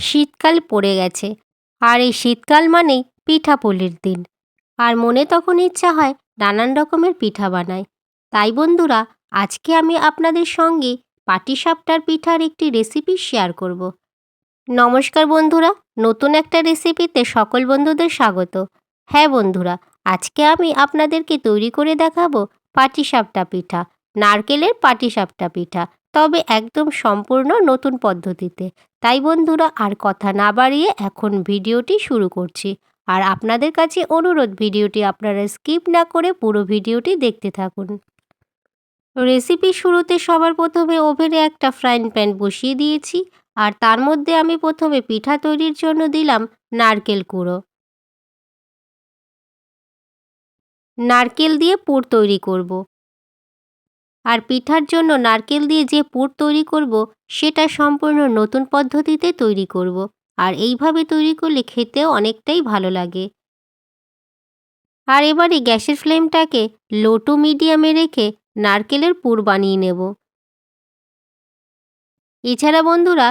শীতকাল পড়ে গেছে। আর এই শীতকাল মানেই পিঠাপুলির দিন। আর মনে তখন ইচ্ছা হয় নানান রকমের পিঠা বানাই। তাই বন্ধুরা, আজকে আমি আপনাদের সঙ্গে পাটিসাপটার পিঠার একটি রেসিপি শেয়ার করব। নমস্কার বন্ধুরা, নতুন একটা রেসিপিতে সকল বন্ধুদের স্বাগত। হ্যাঁ বন্ধুরা, আজকে আমি আপনাদেরকে তৈরি করে দেখাবো পাটিসাপটা পিঠা, নারকেলের পাটিসাপটা পিঠা। তবে একদম সম্পূর্ণ নতুন পদ্ধতিতে। তাই বন্ধুরা, আর কথা না বাড়িয়ে এখন ভিডিওটি শুরু করছি। আর আপনাদের কাছে অনুরোধ, ভিডিওটি আপনারা স্কিপ না করে পুরো ভিডিওটি দেখতে থাকুন। রেসিপি শুরুতে সবার প্রথমে ওভেনে একটা ফ্রাইং প্যান বসিয়ে দিয়েছি। আর তার মধ্যে আমি প্রথমে পিঠা তৈরির জন্য দিলাম নারকেল কুড়ো। নারকেল দিয়ে পুর তৈরি করব। আর পিঠার জন্য নারকেল দিয়ে যে পুর তৈরি করব, সেটা সম্পূর্ণ নতুন পদ্ধতিতে তৈরি করব। আর এইভাবে তৈরি করলে খেতেও অনেকটাই ভালো লাগে। আর এবারে গ্যাসের ফ্লেমটাকে লো টু মিডিয়ামে রেখে নারকেলের পুর বানিয়ে নেব। এছাড়া বন্ধুরা,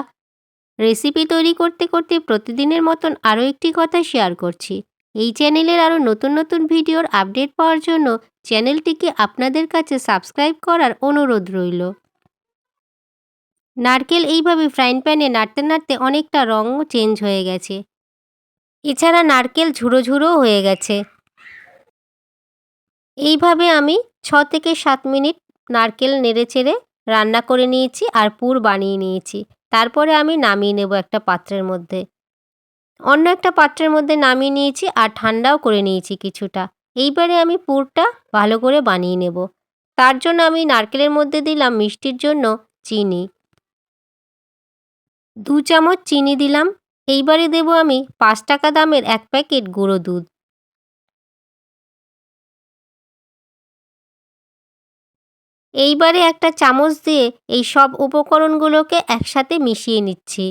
রেসিপি তৈরি করতে করতে প্রতিদিনের মতন আরও একটি কথা শেয়ার করছি। এই চ্যানেলের আরও নতুন নতুন ভিডিওর আপডেট পাওয়ার জন্য চ্যানেলটিকে আপনাদের কাছে সাবস্ক্রাইব করার অনুরোধ রইল। নারকেল এইভাবে ফ্রাইং প্যানে নাড়তে নাড়তে অনেকটা রঙও চেঞ্জ হয়ে গেছে। এছাড়া নারকেল ঝুড়ো ঝুড়োও হয়ে গেছে। এইভাবে আমি ছ থেকে সাত মিনিট নারকেল নেড়ে চেড়ে রান্না করে নিয়েছি আর পুর বানিয়ে নিয়েছি। তারপরে আমি নামিয়ে নেব একটা পাত্রের মধ্যে। অন্য একটা পাত্রের মধ্যে নামিয়ে নিয়েছি আর ঠান্ডাও করে নিয়েছি কিছুটা। এইবারে আমি পুরটা ভালো করে বানিয়ে নেব। তার জন্য আমি নারকেলের মধ্যে দিলাম মিষ্টির জন্য চিনি। দু চামচ চিনি দিলাম। এইবারে দেব আমি পাঁচ টাকা দামের এক প্যাকেট গুঁড়ো দুধ। এইবারে একটা চামচ দিয়ে এই সব উপকরণগুলোকে একসাথে মিশিয়ে নিচ্ছি।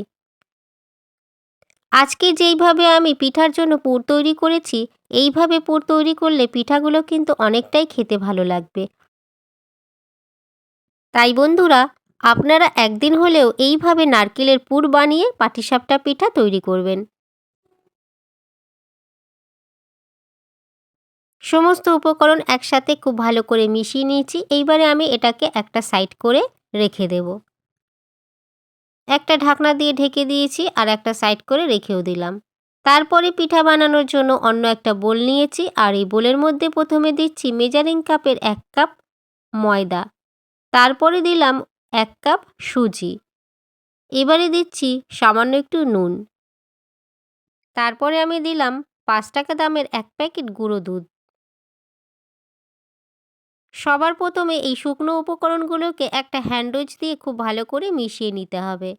আজকে যেইভাবে আমি পিঠার জন্য পুর তৈরি করেছি, এইভাবে পুর তৈরি করলে পিঠাগুলো কিন্তু অনেকটাই খেতে ভালো লাগবে। তাই বন্ধুরা, আপনারা একদিন হলেও এইভাবে নারকেলের পুর বানিয়ে পাটিসাপটা পিঠা তৈরি করবেন। সমস্ত উপকরণ একসাথে খুব ভালো করে মিশিয়ে নিয়েছি, এইবারে আমি এটাকে একটা সাইড করে রেখে দেব। একটা ঢাকনা দিয়ে ঢেকে দিয়েছি আর একটা সাইড করে রেখেও দিলাম। তারপরে পিঠা বানানোর জন্য অন্য একটা বোল নিয়েছি আর এই বোলের মধ্যে প্রথমে দিচ্ছি মেজারিং কাপের এক কাপ ময়দা। তারপরে দিলাম এক কাপ সুজি। এবারে দিচ্ছি সামান্য একটু নুন। তারপরে আমি দিলাম পাঁচ টাকা দামের এক প্যাকেট গুঁড়ো দুধ। সবার প্রথমে এই শুকনো উপকরণগুলোকে একটা হ্যান্ডউইচ দিয়ে খুব ভালো করে মিশিয়ে নিতে হবে।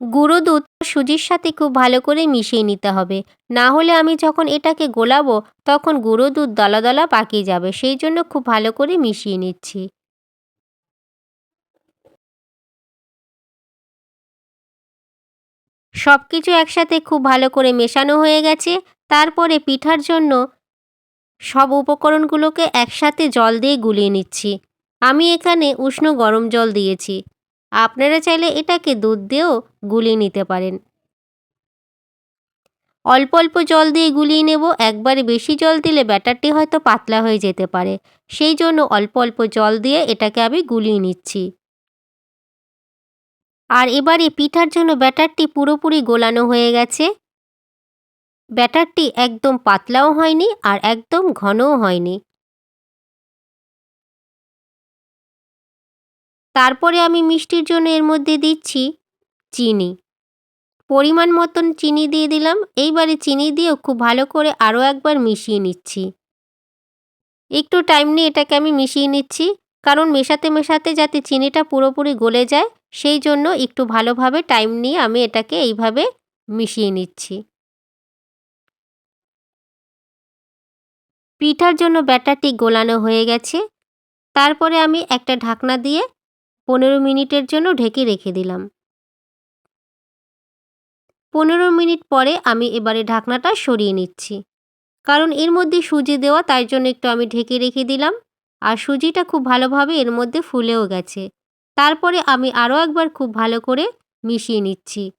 গুঁড়ো দুধ সুজির সাথে খুব ভালো করে মিশিয়ে নিতে হবে। না হলে আমি যখন এটাকে গোলাবো, তখন গুঁড়ো দুধ দলা দলা পাকিয়ে যাবে, সেই জন্য খুব ভালো করে মিশিয়ে নিচ্ছি। সব কিছু একসাথে খুব ভালো করে মেশানো হয়ে গেছে। তারপরে পিঠার জন্য সব উপকরণগুলোকে একসাথে জল দিয়ে গুলিয়ে নিচ্ছি। আমি এখানে উষ্ণ গরম জল দিয়েছি। আপনারা চাইলে এটাকে দুধ দিয়েও গুলিয়ে নিতে পারেন। অল্প অল্প জল দিয়ে গুলিয়ে নেব। একবারে বেশি জল দিলে ব্যাটারটি হয়তো পাতলা হয়ে যেতে পারে। সেই জন্য অল্প অল্প জল দিয়ে এটাকে আমি গুলিয়ে নিচ্ছি। আর এবারে পিঠার জন্য ব্যাটারটি পুরোপুরি গোলানো হয়ে গেছে। ব্যাটারটি একদম পাতলাও হয়নি আর একদম ঘনও হয়নি। তারপরে আমি মিষ্টির জন্য এর মধ্যে দিচ্ছি চিনি। পরিমাণ মতন চিনি দিয়ে দিলাম। এইবারে চিনি দিয়েও খুব ভালো করে আরও একবার মিশিয়ে নিচ্ছি। একটু টাইম নিয়ে এটাকে আমি মিশিয়ে নিচ্ছি, কারণ মেশাতে মেশাতে যাতে চিনিটা পুরোপুরি গলে যায়, সেই জন্য একটু ভালোভাবে টাইম নিয়ে আমি এটাকে এইভাবে মিশিয়ে নিচ্ছি। পিঠার জন্য ব্যাটারটি গোলানো হয়ে গেছে। তারপরে আমি একটা ঢাকনা দিয়ে পনেরো মিনিটের জন্য ঢেকে রেখে দিলাম। পনেরো মিনিট পরে আমি এবারে ঢাকনাটা সরিয়ে নিচ্ছি। কারণ এর মধ্যে সুজি দেওয়া, তাই জন্য একটু আমি ঢেকে রেখে দিলাম। আর সুজিটা খুব ভালোভাবে এর মধ্যে ফুলেও গেছে। তারপরে আমি আরও একবার খুব ভালো করে মিশিয়ে নিচ্ছি।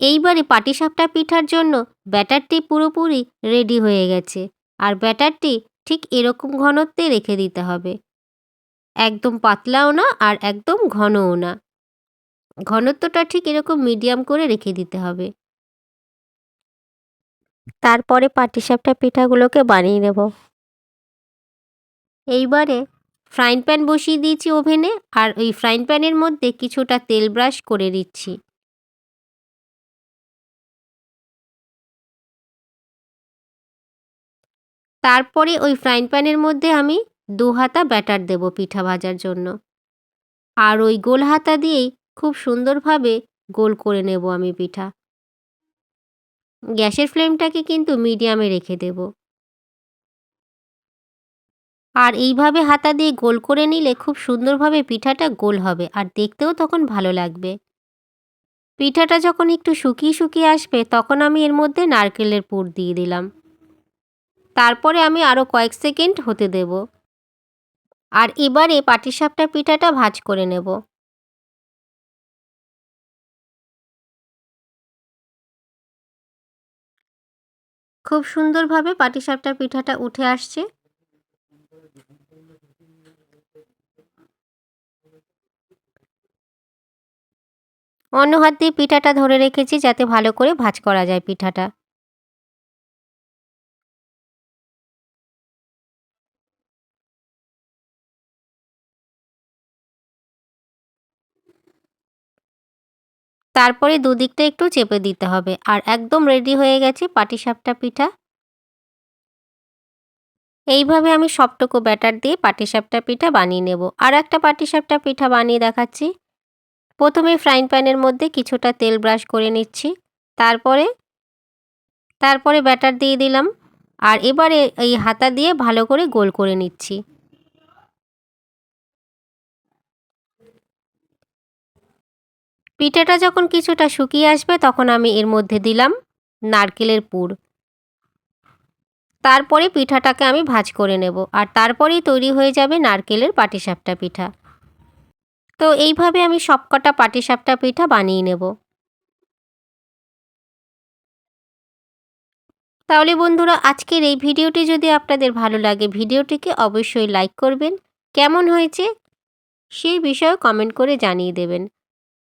এইবারে পাটিসাপটা পিঠার জন্য ব্যাটারটি পুরোপুরি রেডি হয়ে গেছে, আর ব্যাটারটি ঠিক এরকম ঘনত্বে রেখে দিতে হবে। একদম পাতলাও না আর একদম ঘনও না। ঘনত্বটা ঠিক এরকম মিডিয়াম করে রেখে দিতে হবে। তারপরে পাটিসাপটা পিঠাগুলোকে বানিয়ে নেব। এইবারে ফ্রাইং প্যান বসিয়ে দিয়েছি ওভেনে, আর ওই ফ্রাইং প্যানের মধ্যে কিছুটা তেল ব্রাশ করে দিচ্ছি তারপরে ওই ফ্রাইং প্যানের মধ্যে আমি দু হাতা ব্যাটার দেব পিঠা ভাজার জন্য। আর ওই গোল হাতা দিয়েই খুব সুন্দরভাবে গোল করে নেব আমি পিঠা। গ্যাসের ফ্লেমটাকে কিন্তু মিডিয়ামে রেখে দেব। আর এইভাবে হাতা দিয়ে গোল করে নিলে খুব সুন্দরভাবে পিঠাটা গোল হবে আর দেখতেও তখন ভালো লাগবে। পিঠাটা যখন একটু শুকিয়ে শুকিয়ে আসবে তখন আমি এর মধ্যে নারকেলের পুর দিয়ে দিলাম। তারপরে আমি আরও কয়েক সেকেন্ড হতে দেব। আর এবারে পাটিসাপটা পিঠাটা ভাজ করে নেব। খুব সুন্দরভাবে পাটিসাপটা পিঠাটা উঠে আসছে। অন্য হাত দিয়ে পিঠাটা ধরে রেখেছি যাতে ভালো করে ভাজ করা যায় পিঠাটা। তারপরে দুদিকটা একটু চেপে দিতে হবে। আর একদম রেডি হয়ে গেছে পাটিসাপটা পিঠা। এইভাবে আমি সবটুকু ব্যাটার দিয়ে পাটিসাপটা পিঠা বানিয়ে নেব। আর একটা পাটিসাপটা পিঠা বানিয়ে দেখাচ্ছি। প্রথমে ফ্রাইং প্যানের মধ্যে কিছুটা তেল ব্রাশ করে নিচ্ছি। তারপরে তারপরে ব্যাটার দিয়ে দিলাম। আর এবারে এই হাতা দিয়ে ভালো করে গোল করে নিচ্ছি। পিঠাটা যখন কিছুটা শুকিয়ে আসবে তখন আমি এর মধ্যে দিলাম নারকেলের পুর। তারপরে পিঠাটাকে আমি ভাজ করে নেব আর তারপরেই তৈরি হয়ে যাবে নারকেলের পাটিসাপটা পিঠা। তো এইভাবে আমি সবকটা পাটিসাপটা পিঠা বানিয়ে নেব। তাহলে বন্ধুরা, আজকের এই ভিডিওটি যদি আপনাদের ভালো লাগে, ভিডিওটিকে অবশ্যই লাইক করবেন। কেমন হয়েছে সেই বিষয়ে কমেন্ট করে জানিয়ে দেবেন।